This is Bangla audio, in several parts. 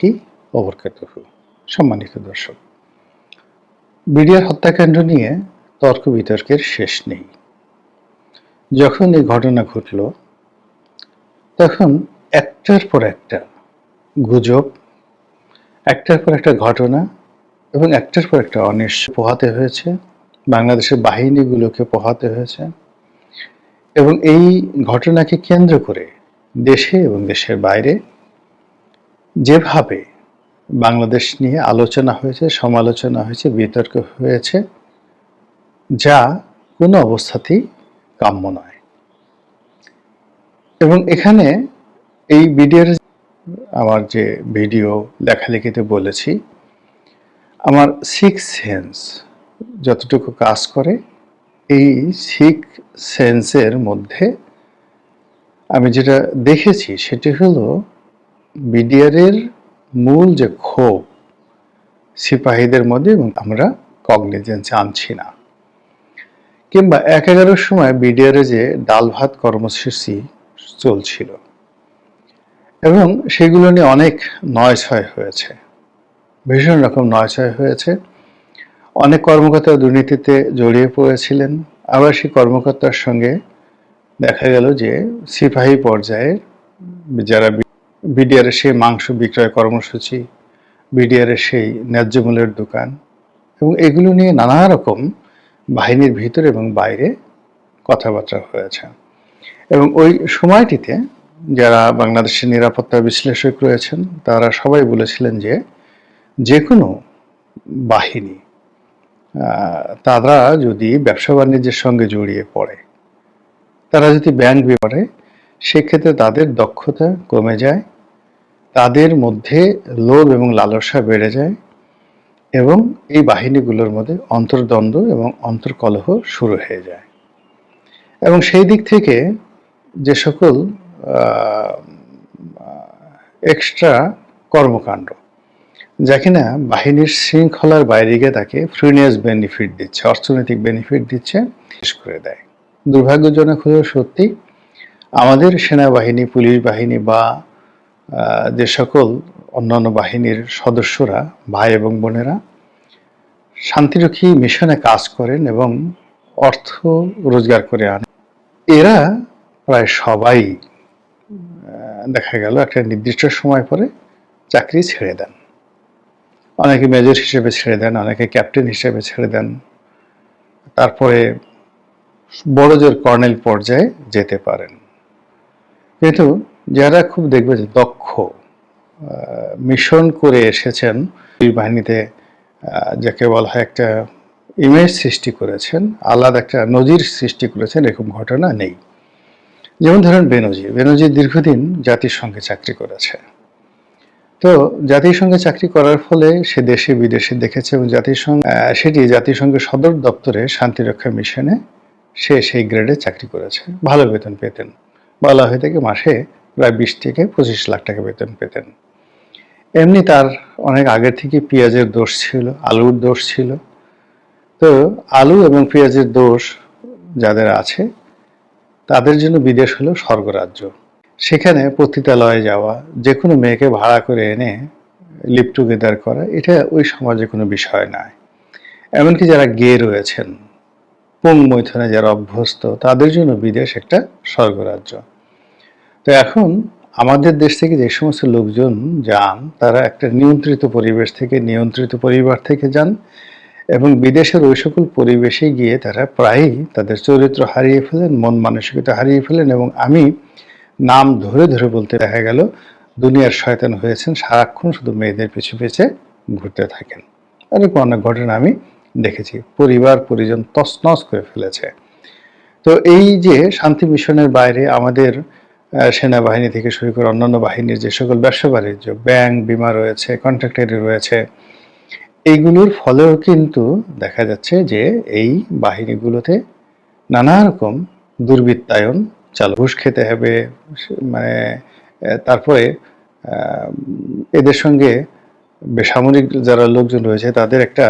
কি অবরকাতুহু সম্মানিত দর্শক। বিডিআর হত্যাকাণ্ড নিয়ে তর্ক বিতর্কের শেষ নেই। যখন এই ঘটনা ঘটল, তখন একটার পর একটা গুজব, একটার পর একটা ঘটনা এবং একটার পর একটা অনিশ্চ পোহাতে হয়েছে। বাংলাদেশের বাহিনীগুলোকে পোহাতে হয়েছে এবং এই ঘটনাকে কেন্দ্র করে দেশে এবং দেশের বাইরে যেভাবে বাংলাদেশ নিয়ে আলোচনা হয়েছে, সমালোচনা হয়েছে, বিতর্ক হয়েছে, যা কোনো অবস্থাতেই কাম্য নয়। এবং এখানে এই ভিডিওর আমার যে ভিডিও লেখালেখিতে বলেছি, আমার সিক্স সেন্স যতটুকু কাজ করে, এই সিক্স সেন্সের মধ্যে আমি যেটা দেখেছি সেটি হলো বিডিআরের মূল যে ক্ষোভ, সিপাহীদের মধ্যে আমরা কগনিজেন্স আনছি না। কিংবা এক এগারোর সময় বিডিআরে যে ডাল ভাত কর্মসূচি চলছিল এবং সেগুলো নিয়ে অনেক নয় ছয় হয়েছে, ভীষণ রকম নয় ছয় হয়েছে। অনেক কর্মকর্তা দুর্নীতিতে জড়িয়ে পড়েছিলেন। আবার সেই কর্মকর্তার সঙ্গে দেখা গেল যে সিপাহী পর্যায়ে যারা বিডিআরের সেই মাংস বিক্রয় কর্মসূচি বিডিআরের সেই ন্যায্য মূল্যের দোকান এবং এগুলো নিয়ে নানা রকম বাহিনীর ভিতরে এবং বাইরে কথাবার্তা হয়েছে। এবং ওই সময়টিতে যারা বাংলাদেশের নিরাপত্তা বিশ্লেষক রয়েছেন, তারা সবাই বলেছিলেন যে যে কোনো বাহিনী তারা যদি ব্যবসা বাণিজ্যের সঙ্গে জড়িয়ে পড়ে, তারা যদি ব্যাংক বিপরে সেক্ষেত্রে তাদের দক্ষতা কমে যায়, তাদের মধ্যে লোভ এবং লালসা বেড়ে যায় এবং এই বাহিনীগুলোর মধ্যে অন্তর্দ্বন্দ্ব এবং অন্তর্কলহ শুরু হয়ে যায়। এবং সেই দিক থেকে যে সকল এক্সট্রা কর্মকাণ্ড, যা কিনা বাহিনীর শৃঙ্খলার বাইরে গিয়ে তাকে ফ্রিনিয়াস বেনিফিট দিচ্ছে, অর্থনৈতিক বেনিফিট দিচ্ছে, শেষ করে দেয়। দুর্ভাগ্যজনক হলেও সত্যি আমাদের সেনাবাহিনী, পুলিশ বাহিনী বা যে সকল অন্যান্য বাহিনীর সদস্যরা, ভাই এবং বোনেরা শান্তিরক্ষী মিশনে কাজ করেন এবং অর্থ রোজগার করে আনেন। এরা প্রায় সবাই দেখা গেল একটা নির্দিষ্ট সময় পরে চাকরি ছেড়ে দেন। অনেকে মেজর হিসেবে ছেড়ে দেন, অনেকে ক্যাপ্টেন হিসেবে ছেড়ে দেন। তারপরে বড় জোর কর্নেল পর্যায়ে যেতে পারেন। কিন্তু যারা খুব দেখবে যে দক্ষ মিশন করে এসেছেন, এই বাহিনীতে যাকে বলা হয় একটা ইমেজ সৃষ্টি করেছেন, আলাদা একটা নজির সৃষ্টি করেছেন, এরকম ঘটনা নেই। যেমন ধরেন বেনজির। বেনজির দীর্ঘদিন জাতিসংঘে চাকরি করেছে। তো জাতিসংঘে চাকরি করার ফলে সে দেশে, বিদেশে দেখেছে এবং জাতিসংঘ সেটি জাতিসংঘের সদর দপ্তরে শান্তিরক্ষা মিশনে সে সেই গ্রেডে চাকরি করেছে। ভালো বেতন পেতেন। বলা হয়ে থেকে মাসে প্রায় বিশ থেকে পঁচিশ লাখ টাকা বেতন পেতেন। এমনি তার অনেক আগের থেকে পেঁয়াজের দোষ ছিল, আলুর দোষ ছিল। তো আলু এবং পেঁয়াজের দোষ যাদের আছে, তাদের জন্য বিদেশ হলো স্বর্গরাজ্য। সেখানে পতিতালয়ে যাওয়া যে কোনো মেয়েকে ভাড়া করে এনে লিপ টুগেদার করা, এটা ওই সমাজে কোনো বিষয় নয়। এমনকি যারা গে রয়েছেন, পুং মৈথনে যারা অভ্যস্ত, তাদের জন্য বিদেশ একটা স্বর্গরাজ্য। তো এখন আমাদের দেশ থেকে যে সমস্ত লোকজন যান, তারা একটা নিয়ন্ত্রিত পরিবেশ থেকে, নিয়ন্ত্রিত পরিবার থেকে যান এবং বিদেশের ওই সকল পরিবেশে গিয়ে তারা প্রায়ই তাদের চরিত্র হারিয়ে ফেলেন, মন মানসিকতা হারিয়ে ফেলেন এবং আমি নাম ধরে ধরে বলতে দেখা গেল, দুনিয়ার শয়তান হয়েছেন, সারাক্ষণ শুধু মেয়েদের পিছু পিছে ঘুরতে থাকেন। এরকম অনেক ঘটনা আমি দেখেছি। পরিবার, পরিজন তছনছ করে ফেলেছে। তো এই যে শান্তি মিশনের বাইরে আমাদের সেনাবাহিনী থেকে শুরু করে অন্যান্য বাহিনীর যে সকল ব্যবসা বাণিজ্য, ব্যাংক, বিমা রয়েছে কন্ট্রাক্টারি রয়েছে এইগুলোর ফলেও কিন্তু দেখা যাচ্ছে যে এই বাহিনীগুলোতে নানা রকম দুর্বৃত্তায়ন চালু। ঘুষ খেতে হবে মানে তারপরে এদের সঙ্গে বেসামরিক যারা লোকজন রয়েছে তাদের একটা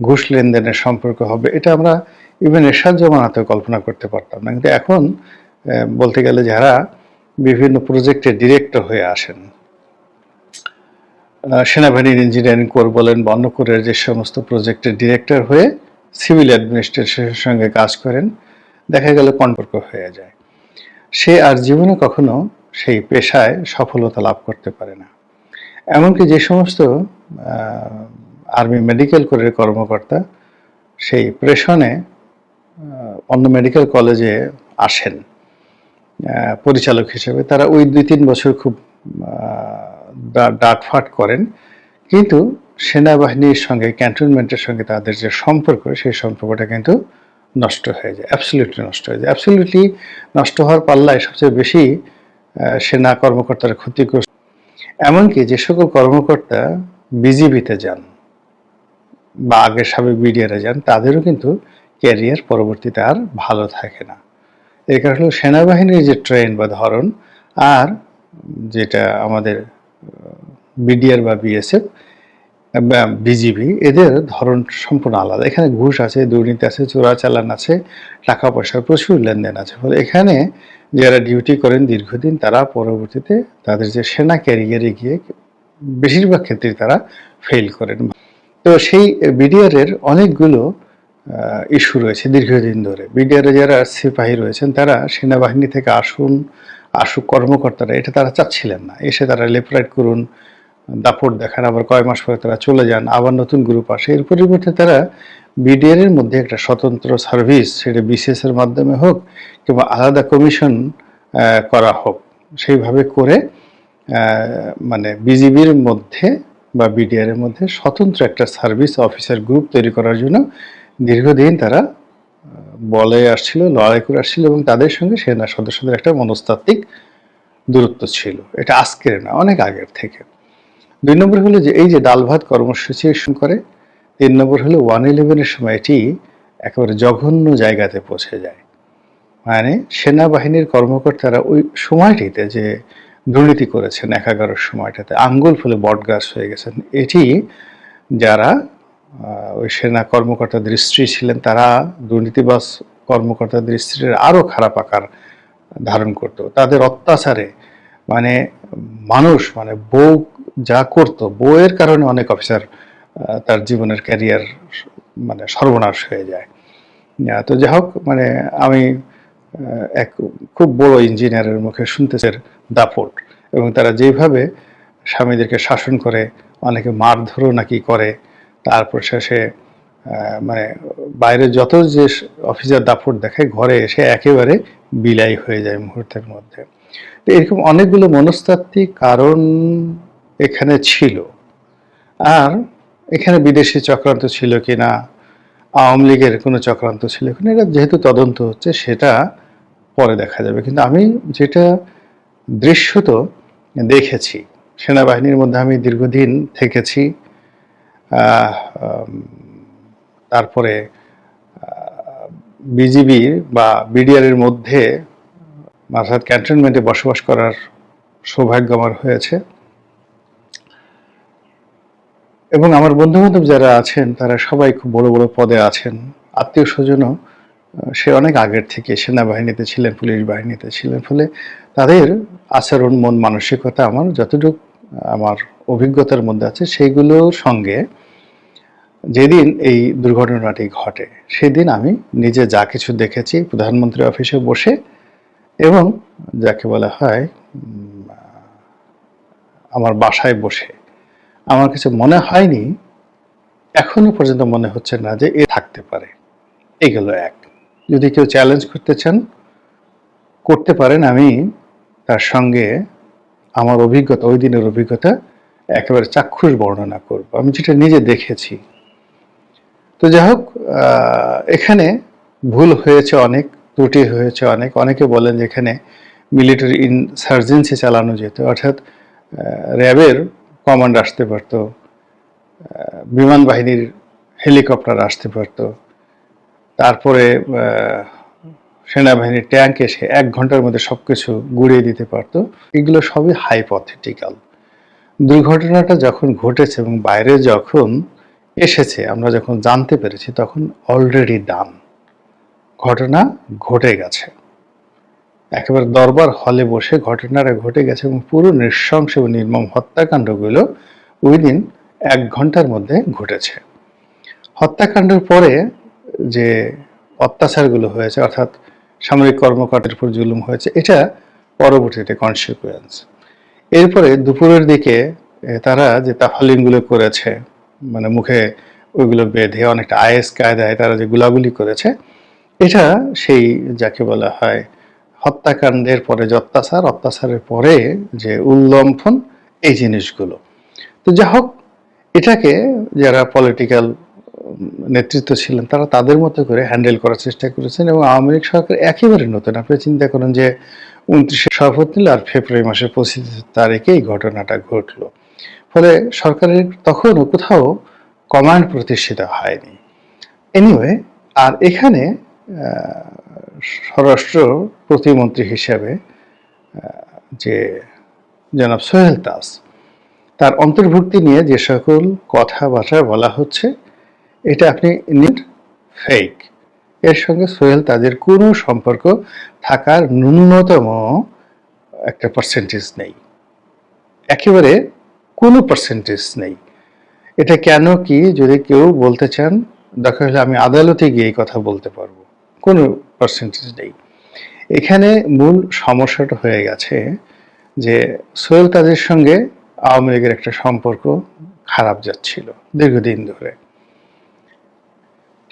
ঘুষ লেনদেনের সম্পর্ক হবে। এটা আমরা ইভেন এরশাদ জমানাতেও কল্পনা করতে পারতাম না। কিন্তু এখন বলতে গেলে যারা বিভিন্ন প্রজেক্টের ডিরেক্টর হয়ে আসেন। সেনাবাহিনীর ইঞ্জিনিয়ারিং কোর বলেন বা কোরের যে সমস্ত প্রজেক্টের ডিরেক্টর হয়ে সিভিল অ্যাডমিনিস্ট্রেশনের সঙ্গে কাজ করেন, দেখা গেল সম্পর্ক হয়ে যায়। সে আর জীবনে কখনো সেই পেশায় সফলতা লাভ করতে পারে না। এমনকি যে সমস্ত আর্মি মেডিকেল কোরের কর্মকর্তা সেই প্রেশনে অন্য মেডিকেল কলেজে আসেন। পরিচালক হিসেবে তারা ওই দুই তিন বছর খুব ডাটফাট করেন। কিন্তু সেনাবাহিনীর সঙ্গে, ক্যান্টনমেন্টের সঙ্গে তাদের যে সম্পর্ক, সেই সম্পর্কটা কিন্তু নষ্ট হয়ে যায় অ্যাবসলিউটলি নষ্ট হয়ে যায়। অ্যাবসলিউটলি নষ্ট হওয়ার পাল্লায় সবচেয়ে বেশি সেনা কর্মকর্তারা ক্ষতিগ্রস্ত। এমনকি যে সকল কর্মকর্তা বিজিবিতে যান বা আগে সাবেক বিডিআরে যান, তাদেরও কিন্তু ক্যারিয়ার পরবর্তীতে আর ভালো থাকে না। কারণ হলো সেনাবাহিনীর যে ট্রেন বা ধরন আর যেটা আমাদের বিডিআর বা বিএসএফ বা বিজিবি, এদের ধরন সম্পূর্ণ আলাদা। এখানে ঘুষ আছে, দুর্নীতি আছে, চোরাচালান আছে, টাকা পয়সার প্রচুর লেনদেন আছে। ফলে এখানে যারা ডিউটি করেন দীর্ঘদিন, তারা পরবর্তীতে তাদের যে সেনা ক্যারিয়ারে গিয়ে বেশিরভাগ ক্ষেত্রে তারা ফেল করেন। তো সেই বিডিআর এর অনেকগুলো ইস্যু রয়েছে দীর্ঘদিন ধরে। বিডিআর যারা সিপাহী রয়েছেন, তারা সেনাবাহিনী থেকে আসুন, আসুক কর্মকর্তারা, এটা তারা চাচ্ছিলেন না। এসে তারা লেফরাইট করুন, দাপট দেখান, আবার কয় মাস পরে তারা চলে যান, আবার নতুন গ্রুপ আসে। এর পরিবর্তে তারা বিডিআর এর মধ্যে একটা স্বতন্ত্র সার্ভিস সেটা বিসিএস এর মাধ্যমে হোক, কিংবা আলাদা কমিশন করা হোক। সেইভাবে করে মানে বিজিবির মধ্যে বা বিডিআর এর মধ্যে স্বতন্ত্র একটা সার্ভিস অফিসার গ্রুপ তৈরি করার জন্য দীর্ঘদিন তারা বলে আসছিল, লড়াই করে আসছিল এবং তাদের সঙ্গে সেনা সদস্যদের একটা মনস্তাত্ত্বিক দূরত্ব ছিল। এটা আজকের না, অনেক আগের থেকে। দুই নম্বর হলো যে, এই যে ডাল ভাত কর্মসূচি করে, তিন নম্বর হলো ওয়ান ইলেভেনের সময় এটি একেবারে জঘন্য জায়গাতে পৌঁছে যায়। মানে সেনাবাহিনীর কর্মকর্তারা ওই সময়টিতে যে দুর্নীতি করেছেন এক এগারোর সময়টাতে, আঙ্গুল ফুলে বটগাছ হয়ে গেছেন, এটি যারা ওই সেনা কর্মকর্তাদের স্ত্রী ছিলেন, তারা দুর্নীতিবাজ কর্মকর্তাদের স্ত্রীর আরও খারাপ আকার ধারণ করত। তাদের অত্যাচারে মানে মানুষ মানে বউ যা করত, বউয়ের কারণে অনেক অফিসার তার জীবনের ক্যারিয়ার মানে সর্বনাশ হয়ে যায়। তো যাই হোক মানে আমি এক খুব বড় ইঞ্জিনিয়ারের মুখে শুনতেছে দাপট এবং তারা যেভাবে স্বামীদেরকে শাসন করে, অনেকে মারধরও নাকি করে তারপর শেষে মানে বাইরে যত যে অফিসার দাপট দেখে ঘরে এসে একেবারে বিলাই হয়ে যায় মুহূর্তের মধ্যে। এরকম অনেকগুলো মনস্তাত্ত্বিক কারণ এখানে ছিল। আর এখানে বিদেশি চক্রান্ত ছিল কি না আওয়ামী লীগের কোনো চক্রান্ত ছিল কিনা, এটা যেহেতু তদন্ত হচ্ছে, সেটা পরে দেখা যাবে। কিন্তু আমি যেটা দৃশ্যত দেখেছি, সেনাবাহিনীর মধ্যে আমি দীর্ঘদিন থেকেছি তারপরে বিজিবি বা বিডিআর এর মধ্যে অর্থাৎ ক্যান্টনমেন্টে বসবাস করার সৌভাগ্য আমার হয়েছে। এবং আমার বন্ধু বান্ধব যারা আছেন, তারা সবাই খুব বড় বড় পদে আছেন। আত্মীয় স্বজনও সে অনেক আগের থেকে সেনাবাহিনীতে ছিলেন, পুলিশ বাহিনীতে ছিলেন। ফলে তাদের আচরণ, মন, মানসিকতা আমার যতটুকু আমার অভিজ্ঞতার মধ্যে আছে সেইগুলোর সঙ্গে যেদিন এই দুর্ঘটনাটি ঘটে, সেদিন আমি নিজে যা কিছু দেখেছি প্রধানমন্ত্রী অফিসে বসে এবং যাকে বলা হয় আমার বাসায় বসে। আমার কাছে মনে হয়নি, এখনও পর্যন্ত মনে হচ্ছে না যে এ থাকতে পারে। এগুলো এক। যদি কেউ চ্যালেঞ্জ করতে চান, করতে পারেন আমি তার সঙ্গে আমার অভিজ্ঞতা, ওই দিনের অভিজ্ঞতা একেবারে চাক্ষুষ বর্ণনা করব। আমি যেটা নিজে দেখেছি। তো যাই হোক এখানে ভুল হয়েছে অনেক, ত্রুটি হয়েছে অনেক। অনেকে বলেন যে এখানে মিলিটারি ইনসার্জেন্সি চালানো যেত। অর্থাৎ র্যাবের কমান্ড আসতে পারতো বিমান বাহিনীর হেলিকপ্টার আসতে পারতো। তারপরে সেনাবাহিনীর ট্যাঙ্ক এসে এক ঘণ্টার মধ্যে সবকিছু গুড়িয়ে দিতে পারতো। এগুলো সবই হাইপথেটিক্যাল দুর্ঘটনাটা যখন ঘটেছে এবং বাইরে যখন এসেছে, আমরা যখন জানতে পেরেছি, তখন অলরেডি ডান ঘটনা ঘটে গেছে। একেবারে দরবার হলে বসে ঘটনাটা ঘটে গেছে এবং পুরো নৃশংস এবং নির্মম হত্যাকাণ্ডগুলো উইদিন এক ঘণ্টার মধ্যে ঘটেছে। হত্যাকাণ্ডের পরে যে অত্যাচারগুলো হয়েছে, অর্থাৎ সামরিক কর্মকর্তার উপর জুলুম হয়েছে। এটা পরবর্তীতে কনসিকুয়েন্স এরপরে দুপুরের দিকে তারা যে তাফালিংগুলো করেছে মানে মুখে ওইগুলো বেঁধে অনেকটা আইএস কায়দায় তারা যে গুলাগুলি করেছে, এটা সেই যাকে বলা হয় হত্যাকাণ্ডের পরে যে অত্যাচার, অত্যাচারের পরে যে উল্লম্ফন, এই জিনিসগুলো। তো যা হোক এটাকে যারা পলিটিক্যাল নেতৃত্ব ছিলেন, তারা তাদের মতো করে হ্যান্ডেল করার চেষ্টা করেছেন এবং আওয়ামী লীগ সরকার একেবারে নতুন। আপনি চিন্তা করেন যে উনত্রিশে শপথ নিল আর ফেব্রুয়ারি মাসের পঁচিশ তারিখে এই ঘটনাটা ঘটলো। ফলে সরকারের তখনও কোথাও কমান্ড প্রতিষ্ঠিত হয়নি। এনিওয়ে আর এখানে স্বরাষ্ট্র প্রতিমন্ত্রী হিসেবে যে জনাব সোহেল দাস, তার অন্তর্ভুক্তি নিয়ে যে সকল কথাবার্তা বলা হচ্ছে এটা আপনি নিট ফেক এর সঙ্গে সোহেল তাদের কোনো সম্পর্ক থাকার ন্যূনতম একটা পার্সেন্টেজ নেই। একেবারে কোনো পার্সেন্টেজ নেই। এটা কেন কি যদি কেউ বলতে চান দরকার হলে আমি আদালতে গিয়ে কথা বলতে পারব। কোনো পার্সেন্টেজ নেই। এখানে মূল সমস্যাটা হয়ে গেছে যে সোহেল তাদের সঙ্গে আওয়ামী লীগের একটা সম্পর্ক খারাপ যাচ্ছিল দীর্ঘদিন ধরে।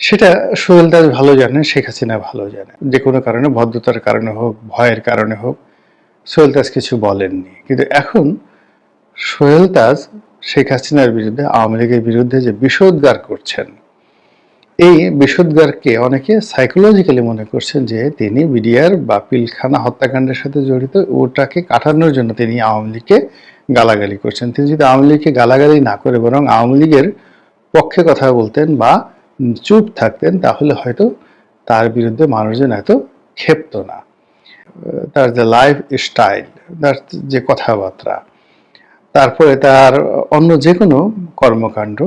সেটা সোহেল দাস ভালো জানেন শেখ হাসিনা ভালো জানেন যে কোনো কারণে, ভদ্রতার কারণে হোক, ভয়ের কারণে হোক, সোহেল দাস কিছু বলেননি। কিন্তু এখন সোহেল তাজ শেখ হাসিনার বিরুদ্ধে, আওয়ামী লীগের বিরুদ্ধে যে বিষোদ্গার করছেন, এই বিষোদ্গারকে অনেকে সাইকোলজিক্যালি মনে করছেন যে তিনি বিডিআর বা পিলখানা হত্যাকাণ্ডের সাথে জড়িত, ওটাকে কাটানোর জন্য তিনি আওয়ামী লীগকে গালাগালি করছেন। তিনি যদি আওয়ামী লীগকে গালাগালি না করে বরং আওয়ামী লীগের পক্ষে কথা বলতেন বা চুপ থাকতেন, তাহলে হয়তো তার বিরুদ্ধে মানুষজন এত ক্ষেপ্ত না। তার যে লাইফ স্টাইল তার যে কথাবার্তা, তারপরে তার অন্য যে কোনো কর্মকাণ্ড,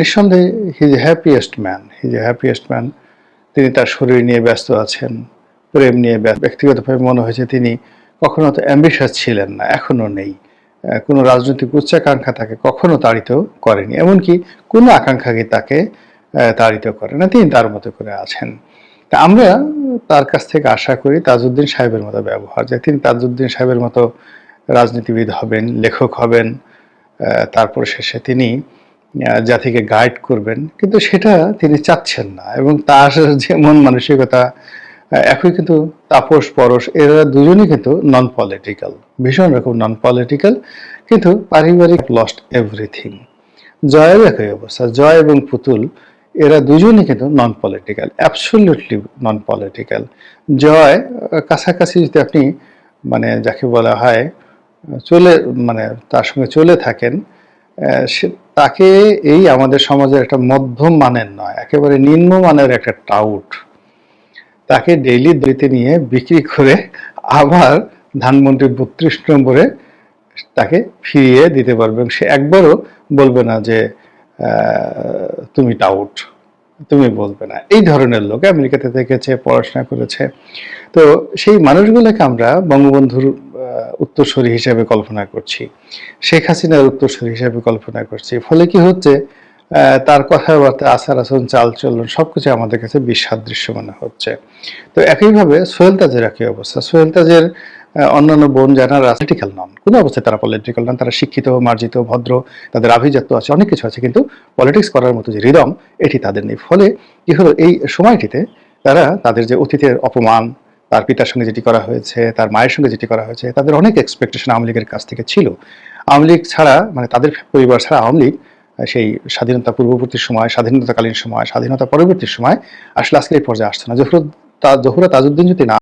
নিঃসন্দেহে his happiest man his happiest man তিনি তার শরীর নিয়ে ব্যস্ত আছেন, প্রেম নিয়ে ব্যক্তিগতভাবে মনে হয়েছে তিনি কখনো তো অ্যাম্বিশাস ছিলেন না, এখনও নেই। কোনো রাজনৈতিক উচ্চাকাঙ্ক্ষা তাকে কখনো তাড়িত করেনি, এমনকি কোনো আকাঙ্ক্ষাকে তাকে তাড়িত করে না, তিনি তার মতো করে আছেন। তা আমরা তার কাছ থেকে আশা করি তাজউদ্দিন সাহেবের মতো ব্যবহার, যে তিনি তাজউদ্দিন সাহেবের মতো রাজনীতিবিদ হবেন, লেখক হবেন তারপর শেষে তিনি জাতিকে গাইড করবেন, কিন্তু সেটা তিনি চাচ্ছেন না এবং তার যে মন মানসিকতা একই কিন্তু তাপস, পরশ, এরা দুজনই কিন্তু নন পলিটিক্যাল ভীষণ রকম নন পলিটিক্যাল কিন্তু পারিবারিক লস্ট এভরিথিং জয়ের একই অবস্থা, জয় এবং পুতুল এরা দুজনই কিন্তু non political absolutely non political Joy, কাছাকাছি যদি আপনি মানে যাকে বলা হয়, চলে মানে তার সঙ্গে চলে থাকেন সে, তাকে এই আমাদের সমাজের একটা মধ্যম মানের নয়, একেবারে নিম্ন মানের একটা টাউট তাকে ডেইলি দিতে নিয়ে বিক্রি করে আবার ধানমন্ডি বত্রিশ নম্বরে তাকে ফিরিয়ে দিতে পারবে। সে একবারও বলবে না যে তুমি টাউট তুমি বলবে না। এই ধরনের লোক আমেরিকাতে থেকেছে পড়াশোনা করেছে। তো সেই মানুষগুলোকে আমরা বঙ্গবন্ধুর উত্তরসূরি হিসেবে কল্পনা করছি। শেখ হাসিনার উত্তরসূরি হিসেবে কল্পনা করছি। ফলে কি হচ্ছে? তার কথাবার্তা আচার আচরণ চাল চলন সবকিছু আমাদের কাছে বিসাদৃশ্য মনে হচ্ছে। তো একইভাবে সোহেল তাজের একই অবস্থা। সোহেল তাজের অন্যান্য বোন যারা রাজনীতিক্যাল নন, কোনো অবস্থায় তারা পলিটিক্যাল নন, তারা শিক্ষিত, মার্জিত, ভদ্র, তাদের আভিজাত্য আছে, অনেক কিছু আছে, কিন্তু পলিটিক্স করার মতো যে হৃদম এটি তাদের নেই। ফলে কি হলো, এই সময়টিতে তারা তাদের যে অতীতের অপমান, তার পিতার সঙ্গে যেটি করা হয়েছে, তার মায়ের সঙ্গে যেটি করা হয়েছে, তাদের অনেক এক্সপেকটেশন আওয়ামী লীগের কাছ থেকে ছিল। আওয়ামী লীগ ছাড়া মানে তাদের পরিবার ছাড়া আওয়ামী লীগ সেই স্বাধীনতা পূর্ববর্তী সময়, স্বাধীনতাকালীন সময়, স্বাধীনতা পরবর্তী সময় আসলে আজকে এই পর্যায়ে আসছে না। জহুর তা জহুরা তাজউদ্দিন যদি না